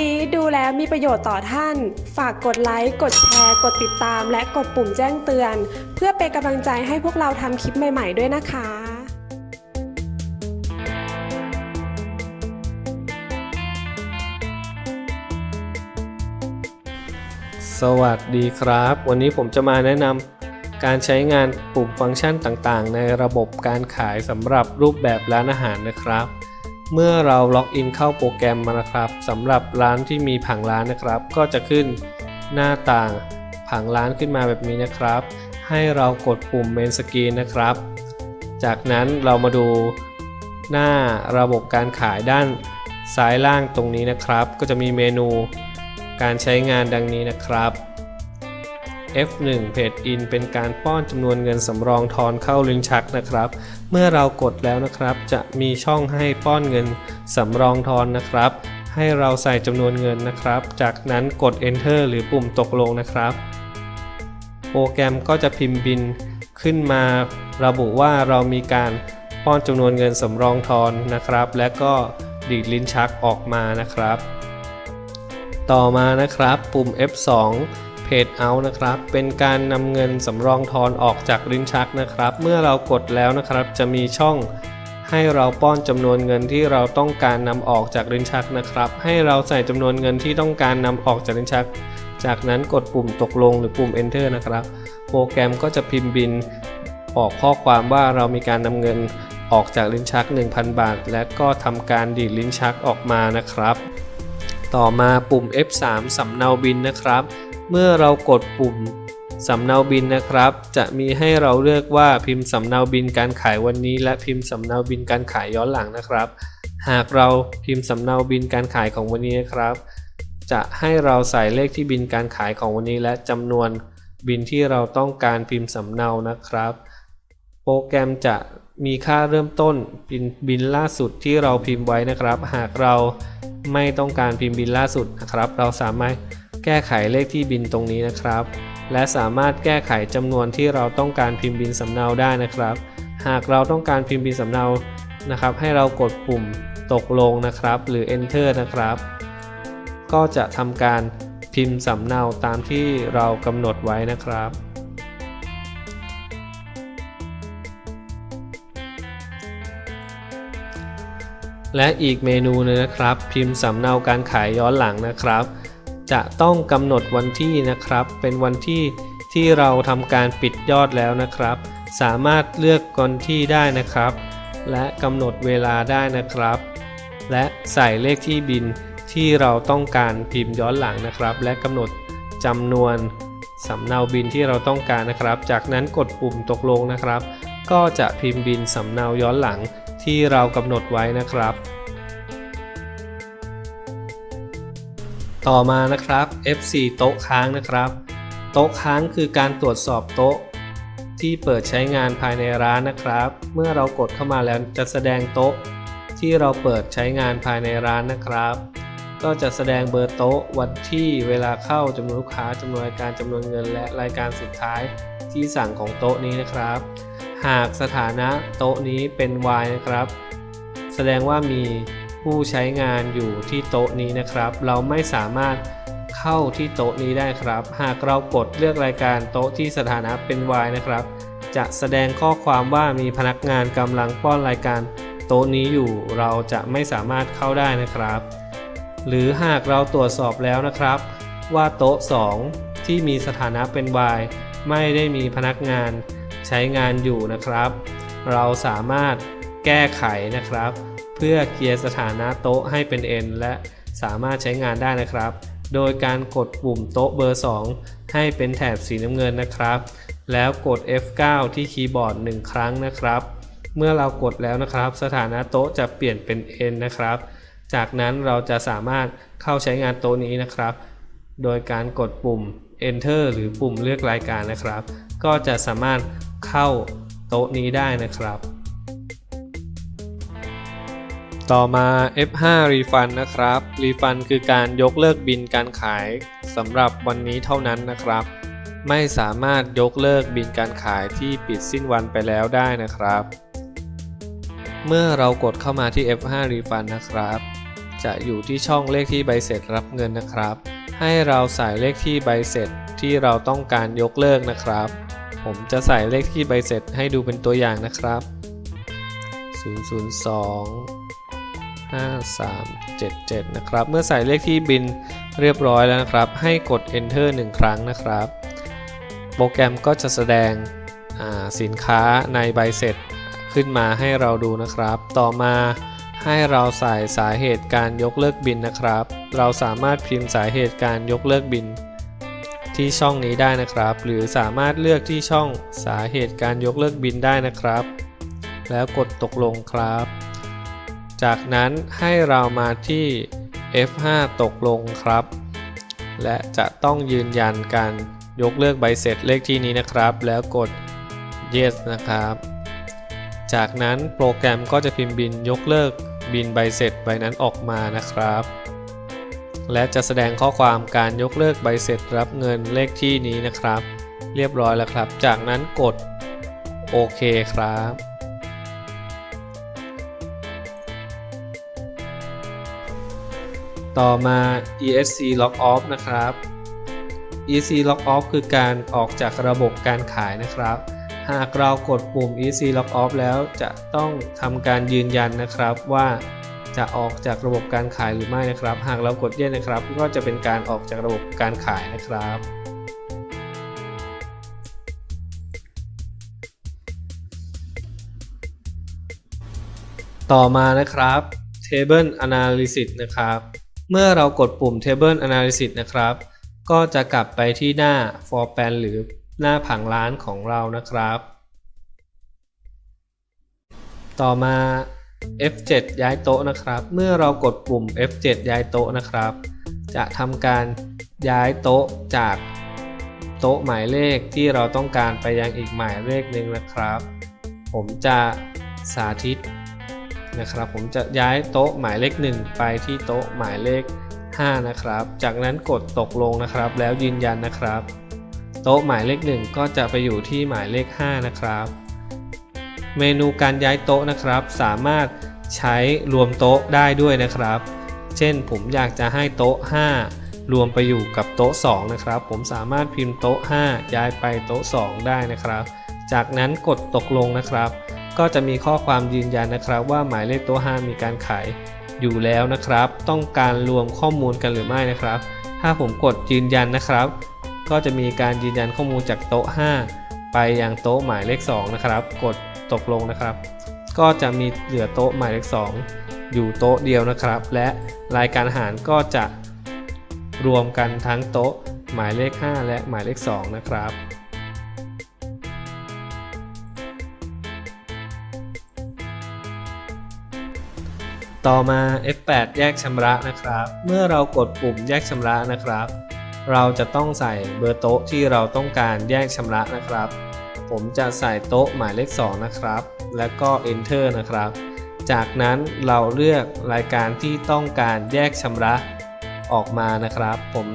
นี้ดูแล้วมีประโยชน์ต่อท่าน ฝากกดไลค์ กดแชร์ กดติดตาม และกดปุ่มแจ้งเตือน เพื่อเป็นกำลังใจให้พวกเราทำคลิปใหม่ๆด้วยนะคะสวัสดีครับ วันนี้ผมจะมาแนะนำการใช้งานปุ่มฟังก์ชันต่างๆ ในระบบการขายสำหรับรูปแบบร้านอาหารนะครับ เมื่อเราล็อกอินเข้าโปรแกรมมานะครับสำหรับร้านที่มีผังร้านนะครับ ก็จะขึ้นหน้าต่างผังร้านขึ้นมาแบบนี้นะครับ ให้เรากดปุ่มเมนสกรีนนะครับ จากนั้นเรามาดูหน้าระบบการขายด้านซ้ายล่างตรงนี้นะครับ ก็จะมีเมนูการใช้งานดังนี้นะครับ F1 Page In เป็นการป้อนจำนวนเงินสำรองทอนเข้าลิ้นชักนะครับ เมื่อเรากดแล้วนะครับ จะมีช่องให้ป้อนเงินสำรองทอนนะครับ ให้เราใส่จำนวนเงินนะครับ จากนั้นกด Enter หรือปุ่มตกลงนะครับ โปรแกรมก็จะพิมพ์บินขึ้นมาระบุว่าเรามีการป้อนจำนวนเงินสำรองทอนนะครับ และก็ดีดลิ้นชักออกมานะครับ ต่อมานะครับปุ่ม F2 Page Out นะครับ เป็นการนำเงินสำรองทอนออกจากลิ้นชักนะครับ เมื่อเรากดแล้วนะครับ จะมีช่องให้เราป้อนจำนวนเงินที่เราต้องการนำออกจากลิ้นชักนะครับ ให้เราใส่จำนวนเงินที่ต้องการนำออกจากลิ้นชัก จากนั้นกดปุ่มตกลงหรือปุ่ม Enter นะครับ โปรแกรมก็จะพิมพ์บินออกข้อความว่าเรามีการนำเงินออกจากลิ้นชัก 1,000 บาท และก็ทำการดีดลิ้นชักออกมานะครับ ต่อมาปุ่ม F3 สำเนาบินนะครับ เมื่อเรากดปุ่มสำเนาบินนะครับ จะมีให้เราเลือกว่าพิมพ์สำเนาบินการขายวันนี้ และพิมพ์สำเนาบินการขายย้อนหลังนะครับ หากเราพิมพ์สำเนาบินการขายของวันนี้นะครับ จะให้เราใส่เลขที่บินการขายของวันนี้ และจำนวนบินที่เราต้องการพิมพ์สำเนานะครับ โปรแกรมจะมีค่าเริ่มต้นบินบินล่าสุดที่เราพิมพ์ไว้นะครับ หากเราไม่ต้องการพิมพ์บินล่าสุดนะครับ เราสามารถ แก้ไขเลขที่บินตรงนี้นะครับ และสามารถแก้ไขจำนวนที่เราต้องการพิมพ์บินสำเนาได้นะครับ หากเราต้องการพิมพ์บินสำเนานะครับ ให้เรากดปุ่มตกลงนะครับ หรือ enter นะครับ ก็จะทำการพิมพ์สำเนาตามที่เรากำหนดไว้นะครับและอีกเมนูหนึงนะครับ พิมพ์สำเนาการขายย้อนหลังนะครับ จะต้องกำหนดวันที่นะครับ เป็นวันที่ที่เราทำการปิดยอดแล้วนะครับ สามารถเลือกวันที่ได้นะครับ และกำหนดเวลาได้นะครับ และใส่เลขที่บินที่เราต้องการพิมพ์ย้อนหลังนะครับ และกำหนดจำนวนสำเนาบินที่เราต้องการนะครับ จากนั้นกดปุ่มตกลงนะครับ ก็จะพิมพ์บินสำเนาย้อนหลังที่เรากำหนดไว้นะครับ ต่อมานะครับ F4 โต๊ะค้างนะครับ โต๊ะค้างคือการตรวจสอบโต๊ะ ที่เปิดใช้งานภายในร้านนะครับ เมื่อเรากดเข้ามาแล้วจะแสดงโต๊ะ ที่เราเปิดใช้งานภายในร้านนะครับ ก็จะแสดงเบอร์โต๊ะวันที่เวลาเข้าจำนวนลูกค้าจำนวนรายการจำนวนเงินและรายการสุดท้ายที่สั่งของโต๊ะนี้นะครับ หากสถานะโต๊ะนี้เป็น Y นะครับ แสดงว่ามี ผู้ใช้งานอยู่ที่โต๊ะนี้นะครับ เราไม่สามารถเข้าที่โต๊ะนี้ได้ครับ หากเรากดเลือกรายการโต๊ะที่สถานะเป็น Y นะครับ จะแสดงข้อความว่ามีพนักงานกำลังป้อนรายการโต๊ะนี้อยู่ เราจะไม่สามารถเข้าได้นะครับ หรือหากเราตรวจสอบแล้วนะครับ ว่าโต๊ะ 2 ที่มีสถานะเป็น Y ไม่ได้มีพนักงานใช้งานอยู่นะครับ เราสามารถแก้ไขนะครับ เพื่อเคลียร์สถานะโต๊ะให้เป็น N และสามารถใช้งานได้นะครับ โดยการกดปุ่มโต๊ะเบอร์ 2 ให้เป็นแถบสีน้ำเงินนะครับ แล้วกด F9 ที่คีย์บอร์ด 1 ครั้งนะครับ เมื่อเรากดแล้วนะครับ สถานะโต๊ะจะเปลี่ยนเป็น N นะครับ จากนั้นเราจะสามารถเข้าใช้งานโต๊ะนี้นะครับ โดยการกดปุ่ม Enter หรือปุ่มเลือกรายการนะครับ ก็จะสามารถเข้าโต๊ะนี้ได้นะครับ ต่อมา F5 Refund นะครับ Refund คือการยกเลิกบินการขายสำหรับวันนี้เท่านั้นนะครับ ไม่สามารถยกเลิกบินการขายที่ปิดสิ้นวันไปแล้วได้นะครับ เมื่อเรากดเข้ามาที่ F5 Refund นะครับ จะอยู่ที่ช่องเลขที่ใบเสร็จรับเงินนะครับ ให้เราใส่เลขที่ใบเสร็จที่เราต้องการยกเลิกนะครับ ผมจะใส่เลขที่ใบเสร็จให้ดูเป็นตัวอย่างนะครับ 002 5377 นะครับ เมื่อใส่เลขที่บินเรียบร้อยแล้วนะครับ ให้กด enter 1 ครั้งนะครับ โปรแกรมก็จะแสดงสินค้าในใบเสร็จขึ้นมาให้เราดูนะครับ ต่อมาให้เราใส่สาเหตุการยกเลิกบินนะครับ เราสามารถพิมพ์สาเหตุการยกเลิกบิน ที่ช่องนี้ได้นะครับ หรือสามารถเลือกที่ช่องสาเหตุการยกเลิกบินได้นะครับ แล้วกดตกลงครับ จากนั้นให้เรามาที่ F5 ตกลงครับ และจะต้องยืนยันการยกเลิกใบเสร็จเลขที่นี้นะครับ แล้วกด yes นะครับ จากนั้นโปรแกรมก็จะพิมพ์บินยกเลิกบินใบเสร็จใบนั้นออกมานะครับ และจะแสดงข้อความการยกเลิกใบเสร็จรับเงินเลขที่นี้นะครับ เรียบร้อยแล้วครับ จากนั้นกดโอเคครับ ต่อมา ESC log off นะครับ ESC log off คือการออกจากระบบการขายนะครับ หากเรากดปุ่ม ESC log off แล้วจะต้องทำการยืนยันนะครับว่าจะออกจากระบบการขายหรือไม่นะครับ หากเรากดเย็นนะครับ ก็จะเป็นการออกจากระบบการขายนะครับ ต่อมานะครับ Table Analysis นะครับ เมื่อเรากดปุ่ม Table Analysis นะครับ ก็จะกลับไปที่หน้า For Pan หรือหน้าผังร้านของเรานะครับ ต่อมา F7 ย้ายโต๊ะนะครับ เมื่อเรากดปุ่ม F7 ย้ายโต๊ะนะครับ จะทำการย้ายโต๊ะจากโต๊ะหมายเลขที่เราต้องการไปยังอีกหมายเลขหนึ่งนะครับ ผมจะสาธิต นะครับผมจะย้ายโต๊ะหมายเลข 1 ไปที่โต๊ะหมายเลข 5 นะครับ จากนั้นกดตกลงนะครับ แล้วยืนยันนะครับ โต๊ะหมายเลข 1 ก็จะไปอยู่ที่หมายเลข 5 นะครับ เมนูการย้ายโต๊ะนะครับ สามารถใช้รวมโต๊ะได้ด้วยนะครับ เช่นผมอยากจะให้โต๊ะ 5 รวมไปอยู่กับโต๊ะ 2 นะครับ ผมสามารถพิมพ์โต๊ะ 5 ย้ายไปโต๊ะ 2 ได้นะครับ จากนั้นกดตกลงนะครับ ก็จะมีข้อความยืนยันนะครับ ว่าหมายเลขโต๊ะ5มีการขายอยู่แล้วนะครับ ต้องการรวมข้อมูลกันหรือไม่นะครับ ถ้าผมกดยืนยันนะครับ ก็จะมีการยืนยันข้อมูลจากโต๊ะ 5 ไปยังโต๊ะหมายเลข 2 นะครับ กดตกลงนะครับ ก็จะมีเหลือโต๊ะหมายเลข 2 อยู่โต๊ะเดียวนะครับ และรายการอาหารก็จะรวมกันทั้งโต๊ะหมายเลข 5 และหมายเลข 2 นะครับ ต่อมา F8 แยกชำระนะครับ เมื่อเรากดปุ่มแยกชำระนะครับ เราจะต้องใส่เบอร์โต๊ะที่เราต้องการแยกชำระนะครับ ผมจะใส่โต๊ะหมายเลข 2 นะครับ แล้วก็ Enter นะครับ จากนั้นเราเลือกรายการที่ต้องการแยกชำระออกมานะครับ ผม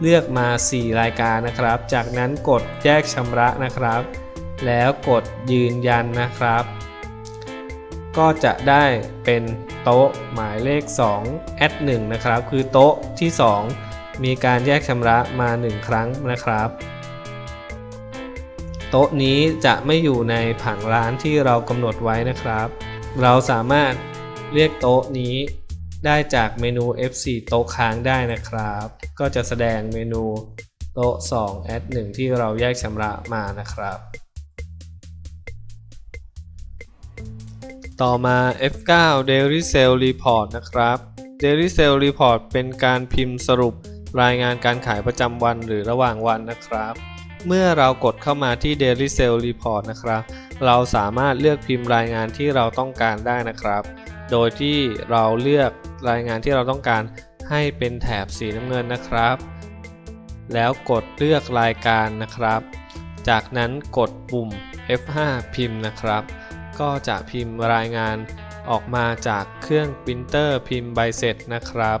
เลือกมา 4 รายการนะครับ จากนั้นกดแยกชำระนะครับ แล้วกดยืนยันนะครับ ก็จะได้เป็นโต๊ะหมายเลข2 add 1นะครับ คือโต๊ะที่ 2 มีการแยกชำระมา 1 ครั้งนะครับ โต๊ะนี้จะไม่อยู่ในผังร้านที่เรากำหนดไว้นะครับ เราสามารถเรียกโต๊ะนี้ได้จากเมนู F4 โต๊ะค้างได้นะครับ ก็จะแสดงเมนูโต๊ะ2 add 1ที่เราแยกชำระมานะครับ ต่อมา F9 Daily Sale Report นะครับ Daily Sale Report เป็นการพิมพ์สรุปรายงานการขายประจำวันหรือระหว่างวันนะครับ เมื่อเรากดเข้ามาที่ Daily Sale Report นะครับ เราสามารถเลือกพิมพ์รายงานที่เราต้องการได้นะครับ โดยที่เราเลือกรายงานที่เราต้องการให้เป็นแถบสีน้ำเงินนะครับ แล้วกดเลือกรายการนะครับ จากนั้นกดปุ่ม F5 พิมพ์นะครับ ก็จะพิมพ์รายงานออกมาจากเครื่องปรินเตอร์พิมพ์ใบเสร็จนะครับ